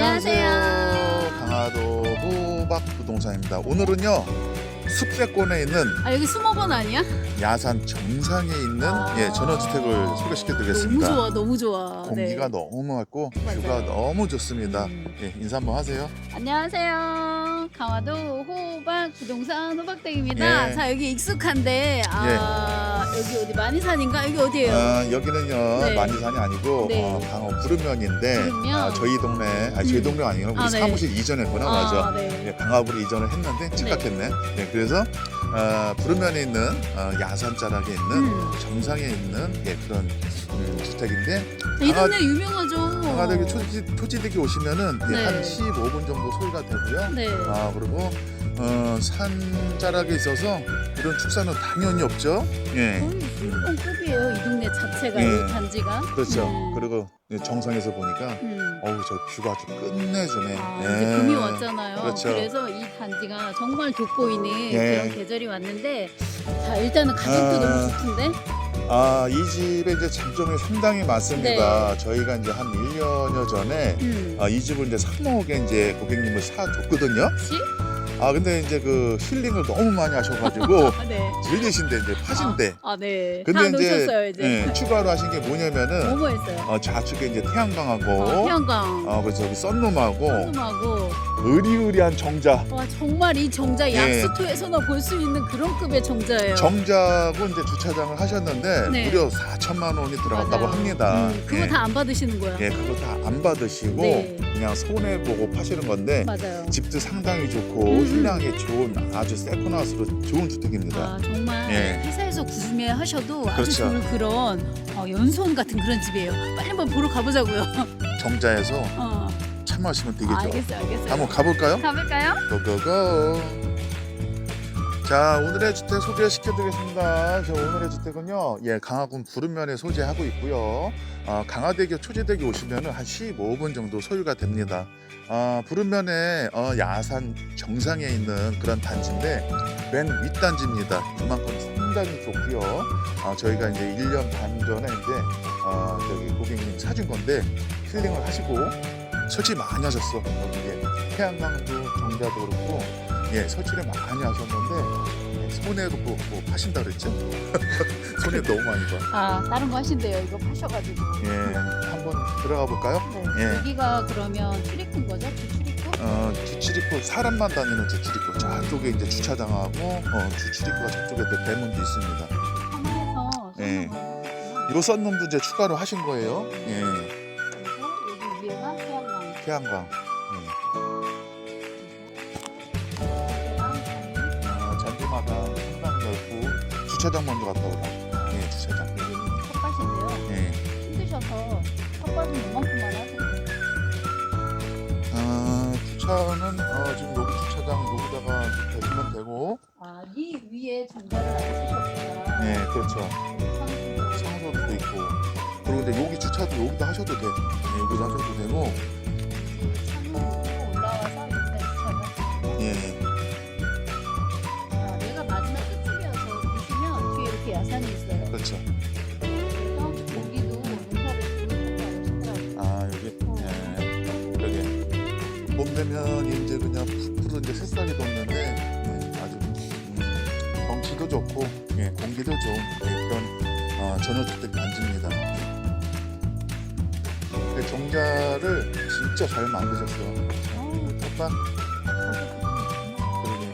안녕하세요. 강화도 호박 부동산입니다. 오늘은요 숲세권에 있는 아 여기 스모번 아니야? 야산 정상에 있는 아. 예, 전원주택을 소개시켜드리겠습니다. 너무 좋아, 너무 좋아. 공기가 네. 너무 맑고 맞아요. 뷰가 너무 좋습니다. 음. 예, 인사 한번 하세요. 안녕하세요. 강화도 호박 부동산 호박댁입니다. 예. 자 여기 익숙한데 아 여기 어디 만이산인가? 여기 어디예요? 아, 여기는요 네. 만리산이 아니고 네. 어, 강원 부르면인데 부르면? 아, 저희 동네 아니 저희 음. 동네 아니고 우리 아, 네. 사무실 이전했구나 아, 맞아. 네. 예, 방화부로 이전을 했는데 착각했네. 네, 그래서 어, 부르면에 있는 어, 야산 자락에 있는 음. 정상에 있는 예, 그런 음, 주택인데 이 강화- 동네 유명하죠. 강화대교 토지, 토지대교 오시면은 예, 네. 한 15분 정도 소요가 되고요. 네. 아 그리고 어, 산 자락에 있어서 이런 축사는 당연히 없죠. 예, 거의 수도권급이에요. 이 동네 자체가 예. 이 단지가. 그렇죠. 음. 그리고 예, 정상에서 보니까 음. 어우 저 뷰가 아주 끝내주네. 아, 예. 이제 봄이 왔잖아요. 그렇죠. 래서이 단지가 정말 돋보이는 예. 그런 계절이 왔는데 자 일단은 가격도 아. 너무 좋던데 아, 이 집의 이제 장점이 상당히 많습니다. 네. 저희가 이제 한 1년여 전에 음. 아, 이 집을 이제 3억에 이제 고객님을 사줬거든요. 혹시? 아, 근데 이제 그 힐링을 너무 많이 하셔가지고 아, 네. 질리신데 이제 파신대. 아, 네. 근데 다 이제, 놓으셨어요, 이제. 예, 추가로 하신 게 뭐냐면은 뭐뭐 했어요? 어, 좌측에 이제 태양광하고 아, 태양광. 어, 그래서 여기 썬룸하고 소금하고 의리의리한 정자. 와 정말 이 정자 예. 약수토에서나 볼 수 있는 그런 급의 정자예요. 정자고 이제 주차장을 하셨는데 네. 무려 4천만 원이 들어갔다고 맞아요. 합니다. 음, 그거 예. 다 안 받으시는 거야. 예, 그거 다 안 받으시고 네. 그냥 손해 보고 파시는 건데 맞아요. 집도 상당히 좋고 음. 힐링하기 좋은 아주 세컨하우스로 좋은 주택입니다. 아 정말 예. 회사에서 구매하셔도 아주 그렇죠. 좋을 그런 어, 연수원 같은 그런 집이에요. 빨리 한번 보러 가보자고요. 정자에서 어. 차 마시면 되겠죠. 알겠어요, 알겠어요. 한번 가볼까요? 가볼까요? 고고고. 자 오늘의 주택 소개시켜드리겠습니다. 저 오늘의 주택은요, 예 강화군 부른면에 소재하고 있고요. 어, 강화대교 초지대교 오시면은 한 15분 정도 소요가 됩니다. 어, 부른면에 어, 야산 정상에 있는 그런 단지인데 맨 윗단지입니다. 그만큼 상당히 좋고요. 어, 저희가 이제 1년 반 전에 이제 어, 저기 고객님 사준 건데 힐링을 하시고 설치 많이 하셨어. 여기에 태양광도 정자도 그렇고 예 설치를 많이 하셨는데 예, 손해도 보고 파신다 그랬죠? 손해 너무 많이 봐. 아 다른 거 하신대요. 이거 파셔가지고. 예 한번 들어가 볼까요? 네. 예. 여기가 그러면 출입구인 거죠? 주출입구? 어 주출입구 사람만 다니는 주출입구 저쪽에 이제 주차장하고 어, 주출입구가 저쪽에 또 대문도 있습니다. 하나에서 예. 네. 이거 썬룸도 이제 추가로 하신 거예요. 예 여기 위에가 태양광. 태양광. 상당히 넓고 주차장 먼저 갔다 오라. 예 주차장. 여기는 텃밭인데요. 예. 힘드셔서 텃밭은 이만큼만 하세요. 아, 주차는 어, 지금 여기 주차장 여기다가 대시면 되고 아, 이 위에 정자를 안 쓰셨구나. 네 그렇죠 상수도. 청소도 있고 그리고 근데 여기 주차도 여기다 하셔도 돼 네, 여기다 하셔도 되고 그렇죠. 여기도 지으셨다고 아 여기? 예. 여기. 봄 되면 이제 그냥 푸푸른 이제 새싹이 돋는데 예, 아주 음, 경치도 좋고 예, 공기도 좋은 예, 그런 어, 전원주택 단지입니다. 그 종자를 진짜 잘 만드셨어요. 어, 텃밭 그러게.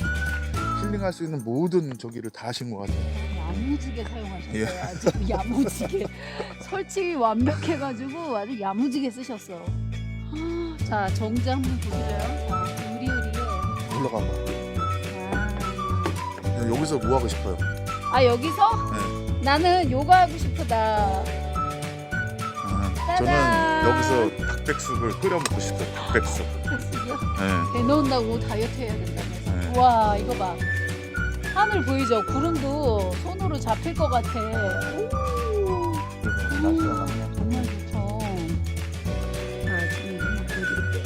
힐링할 수 있는 모든 저기를 다 하신 것 같아요. 야무지게 사용하셨어요. 예. 아주 야무지게 설치 완벽해가지고 아주 야무지게 쓰셨어. 아, 자 정자 한번 보실래요? 자 의리의리해. 올라가 봐. 아, 여기서 뭐 하고 싶어요? 아 여기서 네. 나는 요가 하고 싶다. 아, 짜잔. 저는 여기서 닭백숙을 끓여 먹고 싶어요. 닭백숙. 백숙이요? 네. 배 넣는다고 다이어트 해야 된다면서. 네. 와 이거 봐. 하늘 보이죠? 구름도 손으로 잡힐 것 같아. 오. 그리고 날씨가 맑네요. 정말 좋죠. 자, 지금 한번 보여드릴게요.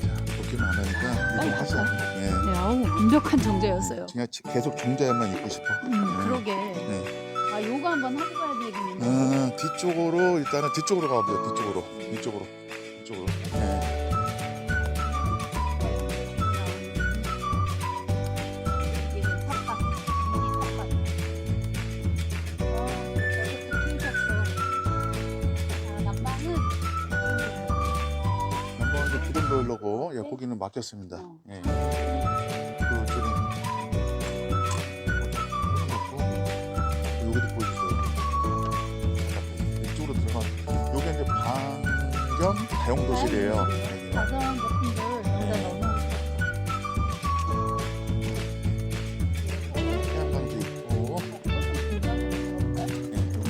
자, 이렇게 많으니까 빨리 이동하자. 예. 네, 아우 완벽한 정자였어요. 그냥 지- 계속 종자에만 있고 싶어. 음, 네. 그러게. 네. 아, 요가 한번 하고 가야 되겠는데. 아, 뒤쪽으로 일단은 뒤쪽으로 가보죠. 뒤쪽으로. 네. 걸로고 예, 고기는 맡겼습니다. 어. 예. 그 저기 여기도 보여주세요. 이쪽으로 들어가. 여기 이제 방겸 다용도실이에요. 여기가. 가전 제품들 여기다. 태양광도 있고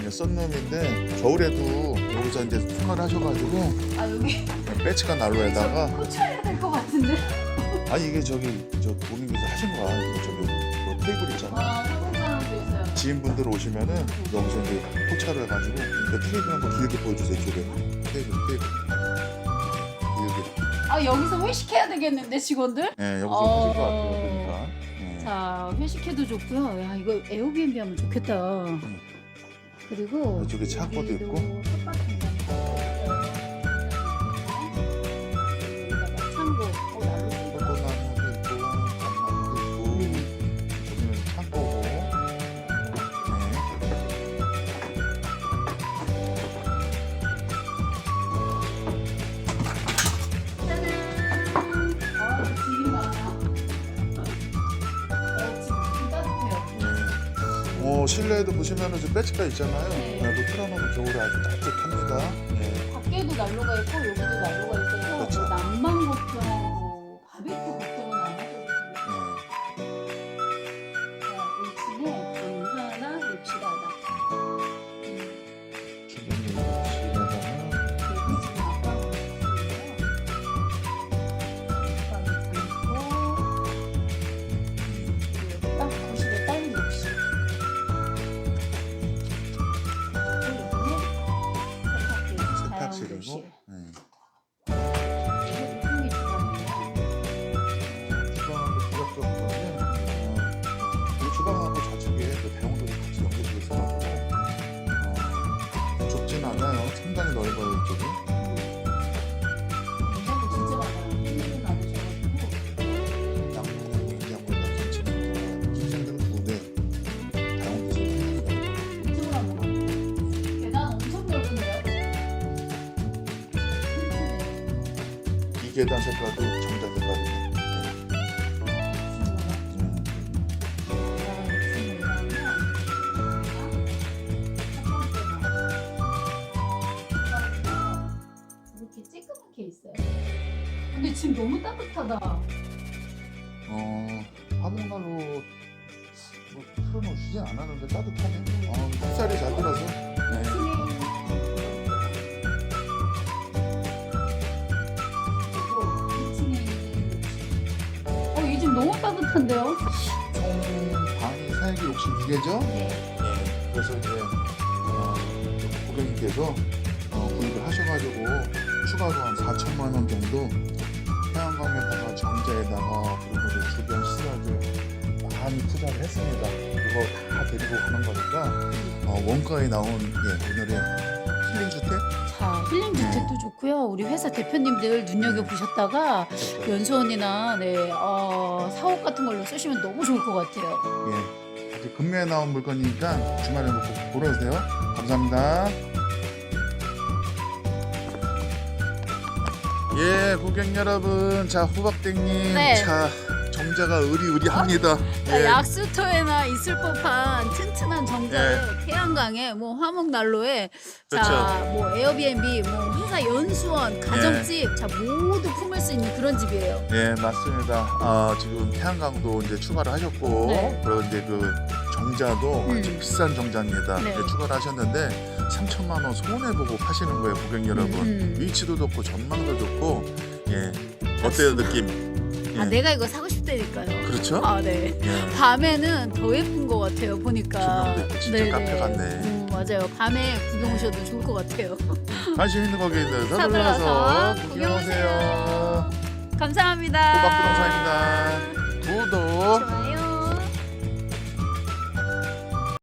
예, 썬룸인데 겨울에도 여기서 이제 생활을 하셔가지고 아 여기 배치가 난로에다가 같은데. 아니 이게 저기 저 고객님께서 하신 거야. 이거 저기 뭐 테이블 있잖아. 아 사람도 있어요. 지인분들 오시면은 여기서 이제 포차를 해가지고 그 테이블 한번 길게 보여주세요 이쪽에 테이블 테이블 길게 아 여기서 회식해야 되겠는데 직원들? 예 여기서 어. 하실 것 같아요 그러니까 예. 자 회식해도 좋고요. 야 이거 에어비앤비 하면 좋겠다. 그리고 이쪽에 창고도 여기도 있고. 텃밭 공간 실내에도 보시면은 저 배치가 있잖아요 네. 네. 그 틀어놓으면 겨울에 아주 따뜻합니다 예. 밖에도 난로가 있고 여기도 난로가 있어서 이 계단 색깔도 정자 색깔이네. 음, 이렇게 쬐끄맣게 있어요. 근데 지금 너무 따뜻하다. 어 화목난로 뭐 틀어놓으시진 않았는데 따뜻하네. 따뜻한데요? 총 방이 살기 욕실 2개죠? 네. 네. 그래서 이제 어, 고객님께서 어, 구입을 하셔가지고 추가로 한 4천만 원 정도 태양광에다가 정자에다가 그리고 이제 주변 시설들 많이 투자를 했습니다. 그거 다 데리고 가는 거니까 어, 원가에 나온 예, 오늘의 힐링 주택 자, 힐링 주택도 좋고요. 우리 회사 대표님들 눈여겨 보셨다가 연수원이나 네, 어, 사옥 같은 걸로 쓰시면 너무 좋을 것 같아요. 예, 아주 금매에 나온 물건이니까 주말에 꼭 보러 오세요. 감사합니다. 예, 고객 여러분, 자 호박땡님, 네. 자 정자가 의리의리합니다. 자, 예, 약수터에나 있을 법한 튼튼한 정자에 태양광에 뭐 화목난로에 자 그렇죠. 뭐 에어비앤비 뭐 회사 연수원 가정집 자 모두 품을 수 있는 그런 집이에요. 예, 맞습니다. 아, 지금 태양광도 이제 추가를 하셨고, 네. 그리고 이제 그 정자도 음. 아주 비싼 정자입니다. 네. 예, 추가를 하셨는데 3천만 원 손해 보고 파시는 거예요, 고객 여러분. 음. 위치도 좋고 전망도 좋고, 예, 어때요 느낌? 아 예. 내가 이거 사고 싶다니까요. 그렇죠? 아 네. 예. 밤에는 더 예쁜 것 같아요 보니까. 조명도 진짜 네네. 카페 같네. 음, 맞아요. 밤에 구경 오셔도 좋을 것 같아요. 관심 있는 고객님들 사들어서 서둘러서 구경 구경 오세요. 감사합니다. 호박 부동산입니다. 구독, 좋아요.